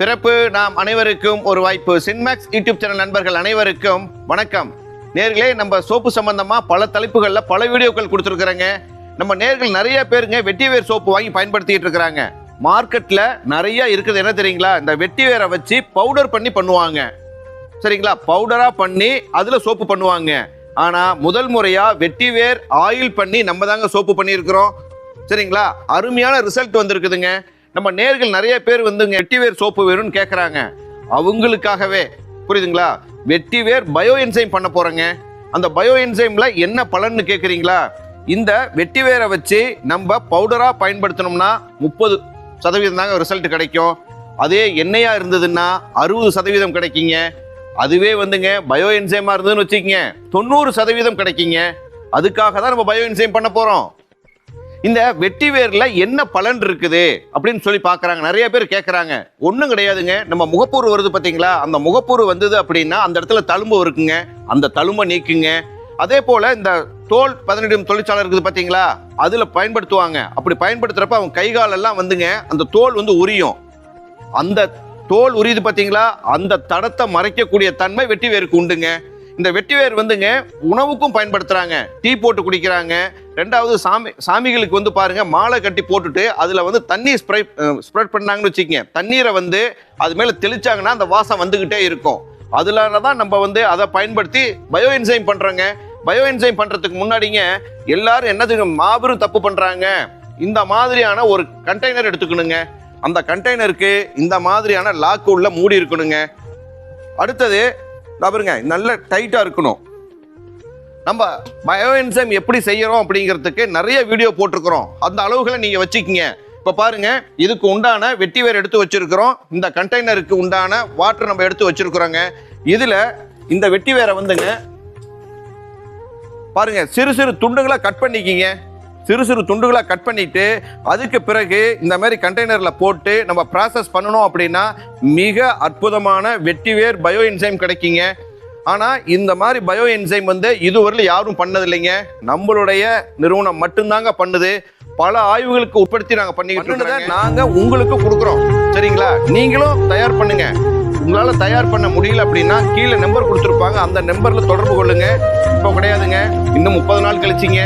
பிறப்பு நாம் அனைவருக்கும் ஒரு வாய்ப்பு. சின்மேக்ஸ் யூடியூப் சேனல் நண்பர்கள் அனைவருக்கும் வணக்கம். நேர்களே நம்ம சோப்பு சம்பந்தமா பல தலைப்புகளில் பல வீடியோக்கள் கொடுத்துருக்குறேங்க. நம்ம நேர்கள் நிறைய பேருங்க வெட்டிவேர் சோப்பு வாங்கி பயன்படுத்திட்டு இருக்கிறாங்க. மார்க்கெட்ல நிறைய இருக்குது. என்ன தெரியுங்களா? இந்த வெட்டிவேரை வச்சு பவுடர் பண்ணி பண்ணுவாங்க. சரிங்களா? பவுடரா பண்ணி அதுல சோப்பு பண்ணுவாங்க. ஆனா முதல் முறையா வெட்டிவேர் ஆயில் பண்ணி நம்ம தாங்க சோப்பு பண்ணியிருக்கிறோம். சரிங்களா? அருமையான ரிசல்ட் வந்திருக்குதுங்க. நம்ம நேர்கள் நிறைய பேர் வந்துங்க வெட்டிவேர் சோப்பு வேணும்னு கேட்குறாங்க அவங்களுக்காகவே புரியுதுங்களா? வெட்டிவேர் பயோ என்சைம் பண்ண போகிறோங்க அந்த பயோ என்சைமில் என்ன பலன்னு கேட்குறீங்களா இந்த வெட்டிவேரை வச்சு நம்ம பவுடராக பயன்படுத்தினோம்னா முப்பது சதவீதம் தாங்க ரிசல்ட் கிடைக்கும். அதே எண்ணெயாக இருந்ததுன்னா அறுபது சதவீதம் கிடைக்குங்க. அதுவே வந்துங்க பயோ என்சைமாக இருந்ததுன்னு வச்சுக்கோங்க தொண்ணூறு சதவீதம் கிடைக்குங்க. அதுக்காக தான் நம்ம பயோ என்சைம் பண்ண போகிறோம் இந்த வெட்டி வேர்ல என்ன பலன் இருக்குது அப்படின்னு சொல்லி பார்க்குறாங்க. நிறைய பேர் கேட்கறாங்க ஒன்றும் கிடையாதுங்க. நம்ம முகப்பூர் வருது பார்த்தீங்களா அந்த முகப்பூர் வந்தது அப்படின்னா அந்த இடத்துல தழும்பு இருக்குங்க. அந்த தழும்பை நீக்குங்க. அதே போல இந்த தோல் பதினெடும் தொழிற்சாலை இருக்குது பார்த்தீங்களா அதுல பயன்படுத்துவாங்க. அப்படி பயன்படுத்துறப்ப அவங்க கை காலெல்லாம் வந்துங்க. அந்த தோல் வந்து உரியும். அந்த தோல் உரியுது பார்த்தீங்களா அந்த தடத்தை மறைக்கக்கூடிய தன்மை வெட்டி வேருக்கு உண்டுங்க. இந்த வெட்டிவேர் வந்துங்க உணவுக்கும் பயன்படுத்துறாங்க. டீ போட்டு குடிக்கிறாங்க. ரெண்டாவது சாமி சாமிகளுக்கு வந்து பாருங்கள் மாலை கட்டி போட்டுட்டு அதில் வந்து தண்ணி ஸ்ப்ரை ஸ்ப்ரெட் பண்ணாங்கன்னு வச்சுக்கோங்க. தண்ணீரை வந்து அது மேலே தெளிச்சாங்கன்னா அந்த வாசம் வந்துக்கிட்டே இருக்கும். அதுல தான் நம்ம வந்து அதை பயன்படுத்தி பயோ என்சைம் பண்ணுறோங்க பயோ என்சைம் பண்ணுறதுக்கு முன்னாடிங்க எல்லாரும் என்னதுங்க மாபெரும் தப்பு பண்ணுறாங்க இந்த மாதிரியான ஒரு கண்டெய்னர் எடுத்துக்கணுங்க. அந்த கண்டெய்னருக்கு இந்த மாதிரியான லாக்கு உள்ள மூடி இருக்கணுங்க. அடுத்தது பாருங்க நல்ல டைட்டா இருக்கணும். நம்ம பயோ என்சைம் எப்படி செய்யறோம் அப்படிங்கிறதுக்கு நிறைய வீடியோ போட்டிருக்கிறோம். அந்த அளவுகளை நீங்க வச்சுக்கிங்க. இப்போ பாருங்க இதுக்கு உண்டான வெட்டி வேர் எடுத்து வச்சிருக்கிறோம். இந்த கண்டெய்னருக்கு உண்டான வாட்டர் நம்ம எடுத்து வச்சிருக்கிறோங்க. இதுல இந்த வெட்டி வேரை வந்துங்க பாருங்க சிறு சிறு துண்டுகளை கட் பண்ணிக்கிங்க. சிறு சிறு துண்டுகளா கட் பண்ணிட்டு அதுக்கு பிறகு இந்த மாதிரி கண்டெய்னர்ல போட்டு நம்ம ப்ராசஸ் பண்ணணும் அப்படின்னா மிக அற்புதமான வெட்டிவேர் பயோ என்சைம் கிடைக்குங்க. ஆனா இந்த மாதிரி பயோ என்சைம் வந்து இதுவரையிலும் யாரும் பண்ணது இல்லைங்க நம்மளுடைய நிறுவனம் மட்டும்தாங்க பண்ணுது. பல ஆய்வுகளுக்கு உட்படுத்தி நாங்க பண்ணிக்கிட்டு இருக்கோம் நாங்க உங்களுக்கு கொடுக்குறோம். சரிங்களா? நீங்களும் தயார் பண்ணுங்க. உங்களால தயார் பண்ண முடியல அப்படின்னா கீழே நம்பர் கொடுத்துருப்பாங்க. அந்த நம்பர்ல தொடர்பு கொள்ளுங்க. இப்போ கிடையாதுங்க. இன்னும் முப்பது நாள் கழிச்சிங்க.